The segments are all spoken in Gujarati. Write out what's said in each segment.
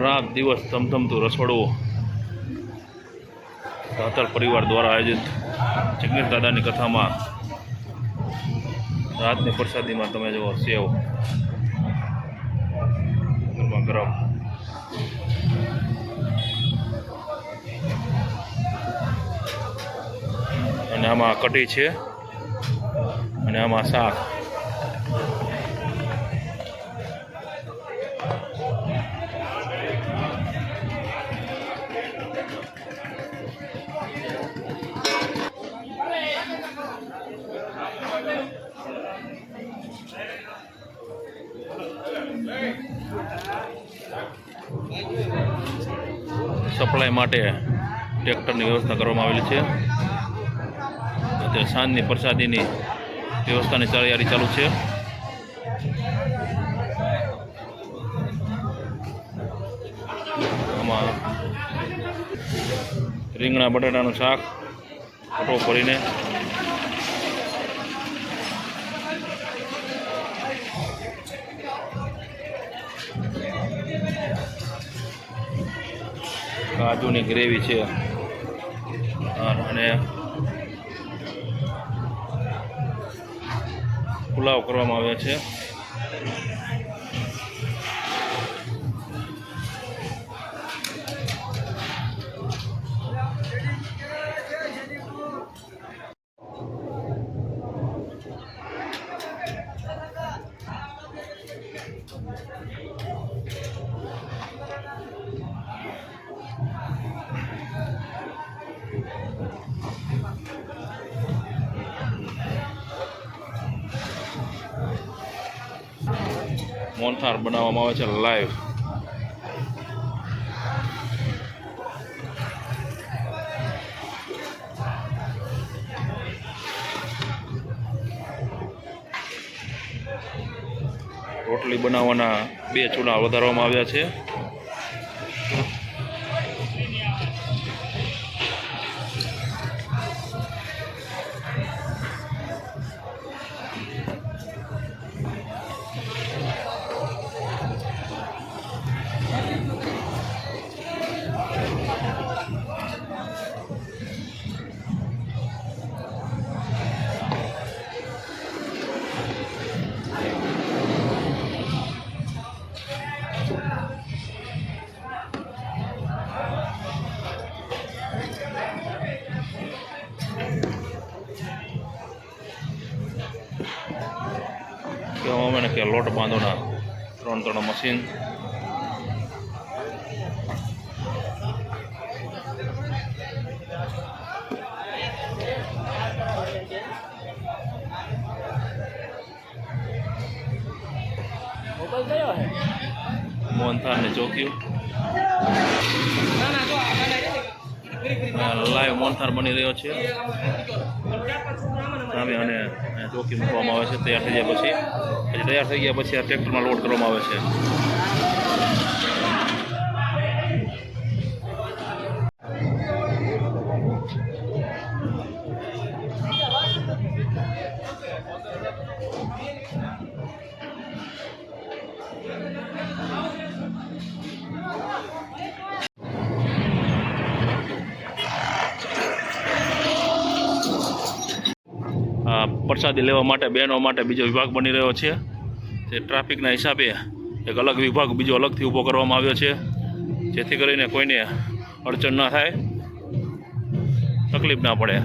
રાત દિવસ ધમધમતું રસોડું. દાતાર પરિવાર દ્વારા આયોજિત જગદીશ દાદાની કથામાં રાતની પ્રસાદીમાં તમે જુઓ સેવ. ગરમા ગરમ. અને આમાં કઢી છે. અને આમાં શાક. સપ્લાય માટે ટ્રેક્ટરની વ્યવસ્થા કરવામાં આવેલી છે. અત્યારે સાંજની પ્રસાદીની વ્યવસ્થાની તૈયારી ચાલુ છે. આમાં રીંગણા, બટાટાનું શાક, ફોટો કરીને કાજુની ગ્રેવી છે. અને પુલાવ કરવામાં આવ્યા છે. મોનથાર બનાવવામાં આવે છે લાઈવ રોટલી બનાવવાના બે ચૂલા વધારવામાં આવ્યા છે. કહેવામાં આવે ને કે લોટ બાંધોના ત્રણ ત્રણ મશીન. મોહનથાળ ને ચોક્યું લાઈવ મોહનથાળ બની રહ્યો છે. સામે અને ચોકી મૂકવામાં આવે છે, તૈયાર થઈ ગયા પછી. પછી તૈયાર થઈ ગયા પછી આ ટ્રેક્ટરમાં લોડ કરવામાં આવે છે. પ્રસાદી લેવા માટે, બહેનો માટે બીજો વિભાગ બની રહ્યો છે. તે ટ્રાફિકના હિસાબે એક અલગ વિભાગ બીજો અલગથી ઊભો કરવામાં આવ્યો છે. જેથી કરીને કોઈને અડચણ ના થાય, તકલીફ ના પડે.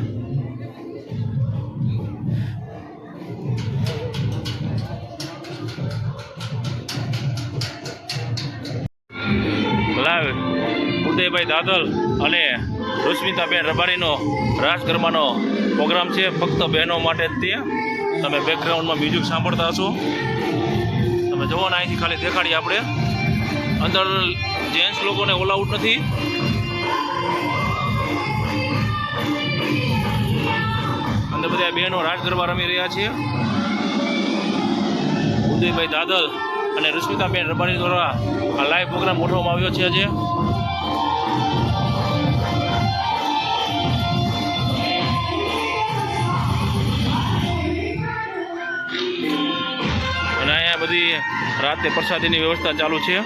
લાવ ઉદયભાઈ દાદલ અને રશ્મિતાબેન રબારીનો રાસ ગરબાનો પ્રોગ્રામ છે, ફક્ત બહેનો માટે જ તે. તમે બેકગ્રાઉન્ડમાં મ્યુઝિક સાંભળતા હશો. તમે જુઓ ને, અહીંથી ખાલી દેખાડીએ આપણે. અંદર જેન્ટ્સ લોકોને ઓલાઉટ નથી. અંદર બધા બહેનો રાજ ગરબા રમી રહ્યા છે. ઉદયભાઈ દાદલ અને રશ્મિતાબેન રબારી દ્વારા આ લાઈવ પ્રોગ્રામ ગોઠવવામાં આવ્યો છે આજે. રાતે પ્રસાદીની વ્યવસ્થા ચાલુ છે.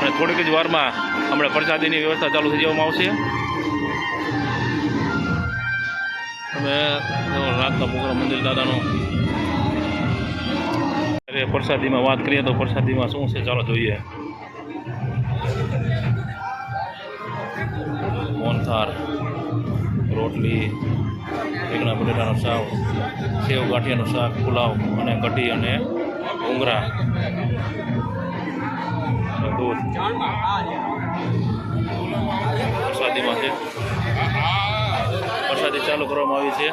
અને થોડીક જ વારમાં હમણાં પ્રસાદીની વ્યવસ્થા ચાલુ થઈ જવામાં આવશે. અમે રાતના પ્રોગ્રામ મંદિર દાદાનો. અરે પ્રસાદીમાં વાત કરીએ તો પ્રસાદીમાં શું છે ચાલો જોઈએ. મોનથાર રોટલી, રીંગણા, બટેટાનું શાક, સેવ ગાંઠિયાનું શાક, પુલાવ અને કઢી અને ઉંગરા. દૂધ પ્રસાદીમાં છે પ્રસાદી ચાલુ કરવામાં આવી છે.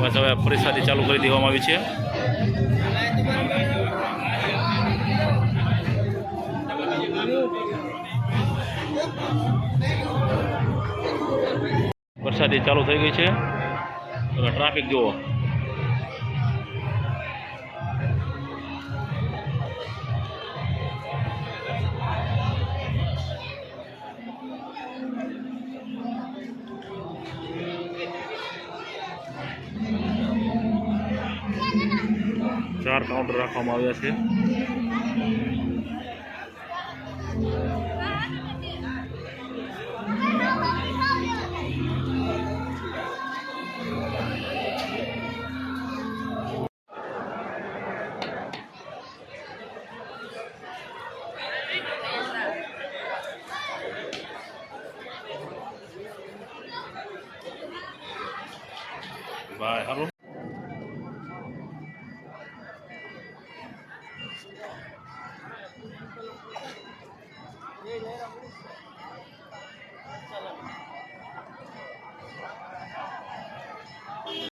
બસ હવે પ્રસાદી ચાલુ કરી દેવામાં આવી છે. વરસાદી ચાલુ થઈ ગઈ છે. ટ્રાફિક જુઓ. ચાર કાઉન્ટર રાખવામાં આવ્યા છે.